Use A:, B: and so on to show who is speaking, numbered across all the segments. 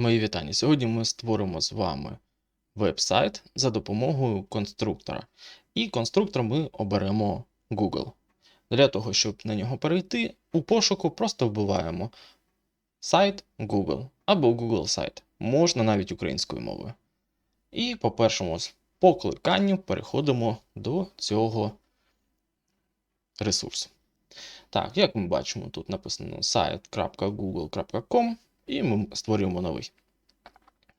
A: Мої вітання. Сьогодні ми створимо з вами веб-сайт за допомогою конструктора. І конструктор ми оберемо Google. Для того, щоб на нього перейти, у пошуку просто вбиваємо сайт Google або Google сайт. Можна навіть українською мовою. І по першому покликанню переходимо до цього ресурсу. Так, як ми бачимо, тут написано сайт.google.com, і ми створюємо новий.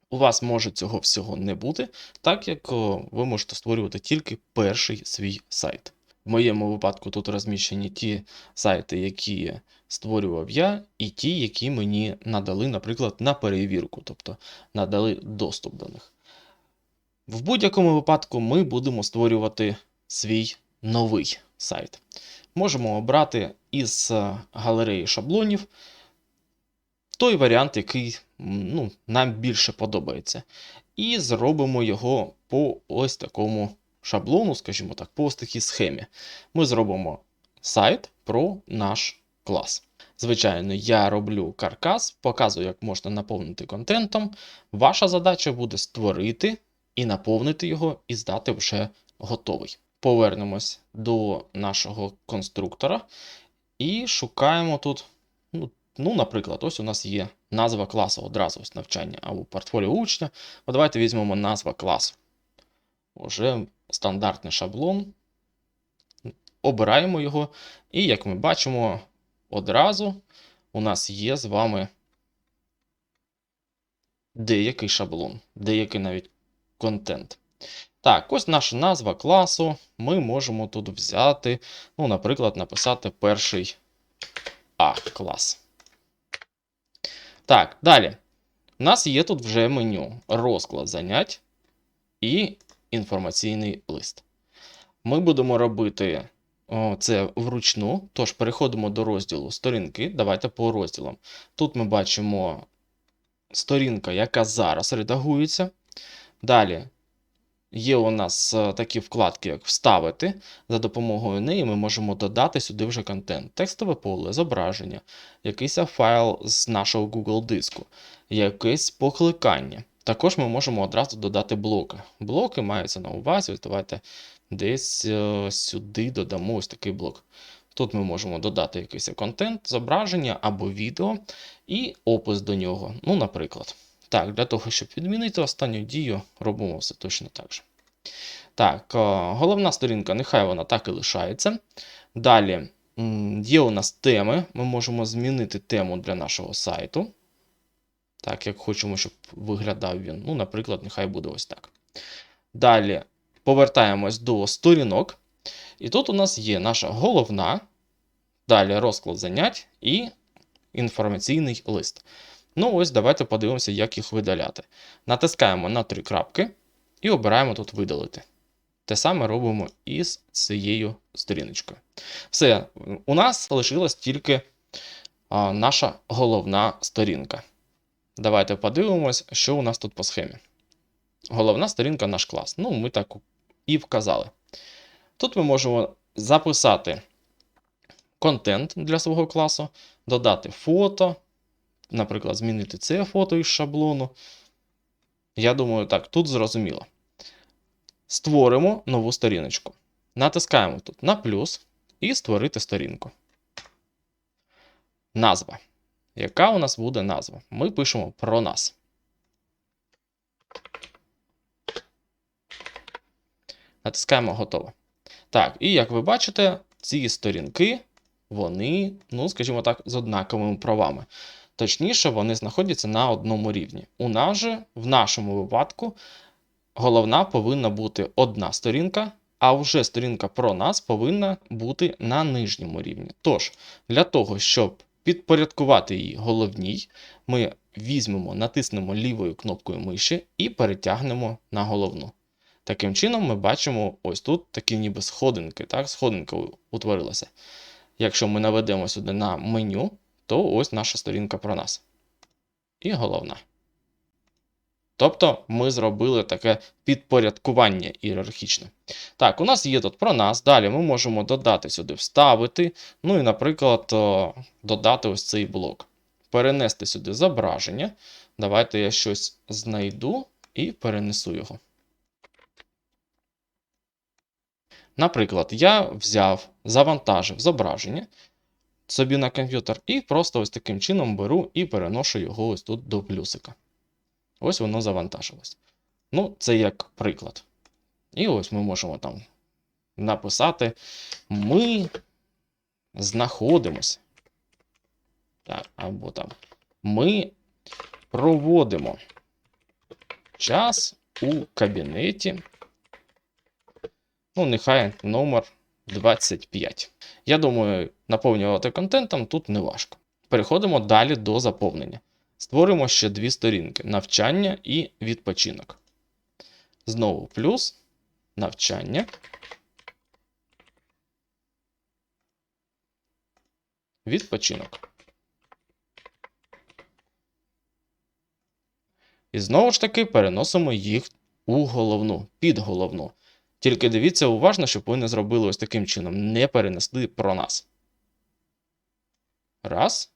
A: У вас може цього всього не бути, так як ви можете створювати тільки перший свій сайт. В моєму випадку тут розміщені ті сайти, які створював я, і ті, які мені надали, наприклад, на перевірку, тобто надали доступ до них. В будь-якому випадку ми будемо створювати свій новий сайт. Можемо обрати із е, галереї шаблонів той варіант, який ну, нам більше подобається. І зробимо його по ось такому шаблону, скажімо так, по ось такій схемі. Ми зробимо сайт про наш клас. Звичайно, я роблю каркас, показую, як можна наповнити контентом. Ваша задача буде створити і наповнити його, і здати вже готовий. Повернемось до нашого конструктора і шукаємо тут ну, наприклад, ось у нас є назва класу одразу ось навчання або портфоліо учня. От давайте візьмемо назва класу. Уже стандартний шаблон. Обираємо його. І, як ми бачимо, одразу у нас є з вами деякий шаблон, деякий навіть контент. Так, ось наша назва класу. Ми можемо тут взяти, ну, наприклад, написати перший А клас. Так, далі. У нас є тут вже меню розклад занять і інформаційний лист. Ми будемо робити це вручну, тож переходимо до розділу сторінки. Давайте по розділам. Тут ми бачимо сторінка, яка зараз редагується. Далі є у нас е, такі вкладки, як вставити. За допомогою неї ми можемо додати сюди вже контент, текстове поле, зображення, якийсь файл з нашого Google диску, якесь покликання. Також ми можемо одразу додати блоки. Блоки маються на увазі. Давайте десь е, сюди додамо ось такий блок. Тут ми можемо додати якийсь контент, зображення або відео і опис до нього. Ну, наприклад. Так, для того, щоб відмінити останню дію, робимо все точно так же. Так, е, головна сторінка, нехай вона так і лишається. Далі є у нас теми. Ми можемо змінити тему для нашого сайту. Так, як хочемо, щоб виглядав він. Ну, наприклад, нехай буде ось так. Далі повертаємось до сторінок. І тут у нас є наша головна, далі розклад занять і інформаційний лист. Ну, ось давайте подивимося, як їх видаляти. Натискаємо на три крапки і обираємо тут видалити. Те саме робимо і з цією сторіночкою. Все, у нас лишилась тільки а, наша головна сторінка. Давайте подивимось, що у нас тут по схемі. Головна сторінка наш клас. Ну, ми так і вказали. Тут ми можемо записати контент для свого класу, додати фото, наприклад, змінити це фото із шаблону. Я думаю, так, тут зрозуміло. Створимо нову сторіночку. Натискаємо тут на плюс і створити сторінку. Назва. Яка у нас буде назва? Ми пишемо про нас. Натискаємо готово. Так, і як ви бачите, ці сторінки, вони, ну, скажімо так, з однаковими правами. Точніше, вони знаходяться на одному рівні. У нас же, в нашому випадку, головна повинна бути одна сторінка, а вже сторінка про нас повинна бути на нижньому рівні. Тож, для того, щоб підпорядкувати її головній, ми візьмемо, натиснемо лівою кнопкою миші і перетягнемо на головну. Таким чином, ми бачимо ось тут такі ніби сходинки. Так? Сходинка утворилася. Якщо ми наведемо сюди на меню, то ось наша сторінка про нас. І головна. Тобто ми зробили таке підпорядкування ієрархічне. Так, у нас є тут про нас. Далі ми можемо додати сюди вставити. Ну і, наприклад, додати ось цей блок. Перенести сюди зображення. Давайте я щось знайду і перенесу його. Наприклад, я взяв, завантажив зображення собі на комп'ютер і просто ось таким чином беру і переношу його ось тут до плюсика. Ось воно завантажилось. Ну, це як приклад. І ось ми можемо там написати: ми знаходимося. Так, або там. Ми проводимо час у кабінеті. Ну, нехай номер 25. Я думаю, наповнювати контентом тут не важко. Переходимо далі до заповнення. Створимо ще дві сторінки: навчання і відпочинок. Знову плюс навчання. Відпочинок. І знову ж таки переносимо їх у головну, під головну. Тільки дивіться уважно, щоб ви не зробили ось таким чином. Не перенесли про нас. Раз.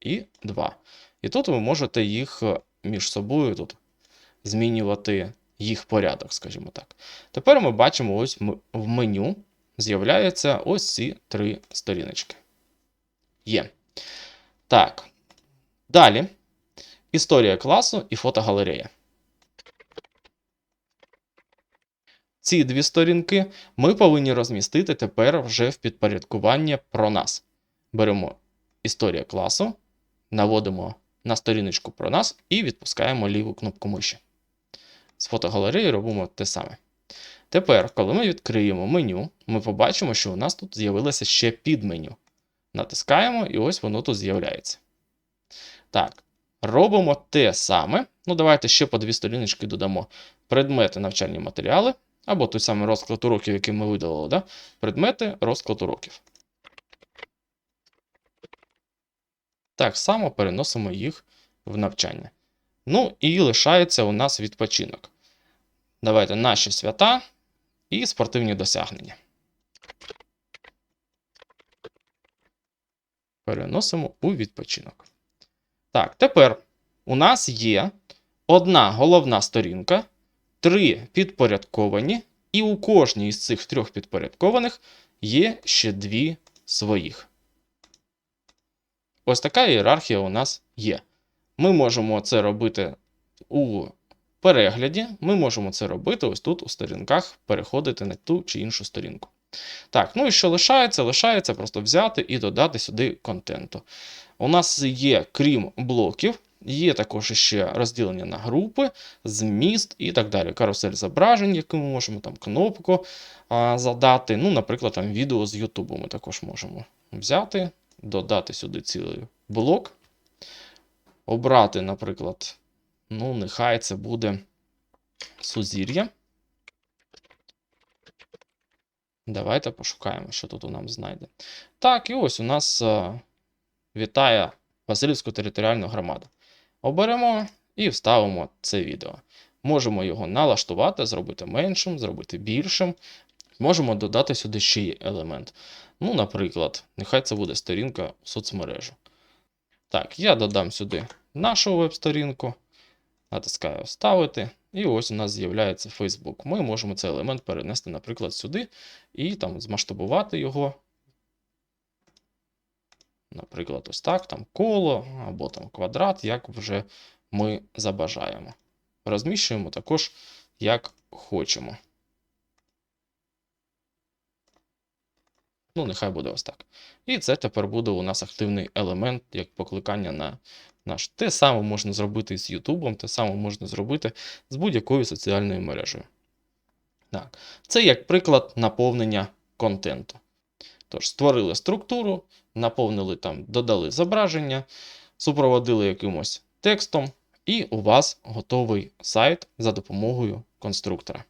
A: І два. І тут ви можете їх е, між собою тут змінювати їх порядок, скажімо так. Тепер ми бачимо, ось в меню з'являються ось ці три сторіночки. Є. Так. Далі. Історія класу і фотогалерея. Ці дві сторінки ми повинні розмістити тепер вже в підпорядкування про нас. Беремо історія класу, наводимо на сторіночку про нас і відпускаємо ліву кнопку миші. З фотогалереї робимо те саме. Тепер, коли ми відкриємо меню, ми побачимо, що у нас тут з'явилося ще підменю. Натискаємо, і ось воно тут з'являється. Так, робимо те саме. Ну, давайте ще по дві сторіночки додамо предмети навчальні матеріали. Або той самий розклад уроків, який ми видалили. Да? Предмети, розклад уроків. Так само переносимо їх в навчання. Ну і лишається у нас відпочинок. Давайте наші свята і спортивні досягнення. Переносимо у відпочинок. Так, тепер у нас є одна головна сторінка, три підпорядковані, і у кожній із цих трьох підпорядкованих є ще дві своїх. Ось така ієрархія у нас є. Ми можемо це робити у перегляді, ми можемо це робити ось тут у сторінках, переходити на ту чи іншу сторінку. Так, ну і що лишається? Лишається просто взяти і додати сюди контенту. У нас є, крім блоків, є також ще розділення на групи, зміст і так далі. Карусель зображень, яку ми можемо там кнопку а, задати. Ну, наприклад, там відео з Ютубу ми також можемо взяти, додати сюди цілий блок. Обрати, наприклад, ну, нехай це буде сузір'я. Давайте пошукаємо, що тут у нам знайде. Так, і ось у нас а, вітає Васильівську територіальну громаду. Оберемо і вставимо це відео. Можемо його налаштувати, зробити меншим, зробити більшим. Можемо додати сюди ще й елемент. Ну, наприклад, нехай це буде сторінка в соцмережу. Так, я додам сюди нашу веб-сторінку, натискаю Вставити, і ось у нас з'являється Facebook. Ми можемо цей елемент перенести, наприклад, сюди і там змасштабувати його. Наприклад, ось так, там коло або там квадрат, як вже ми забажаємо. Розміщуємо також, як хочемо. Ну, нехай буде ось так. І це тепер буде у нас активний елемент, як покликання на наш. Те саме можна зробити з Ютубом, те саме можна зробити з будь-якою соціальною мережею. Так. Це як приклад наповнення контенту. Тож, створили структуру, наповнили там, додали зображення, супроводили якимось текстом, і у вас готовий сайт за допомогою конструктора.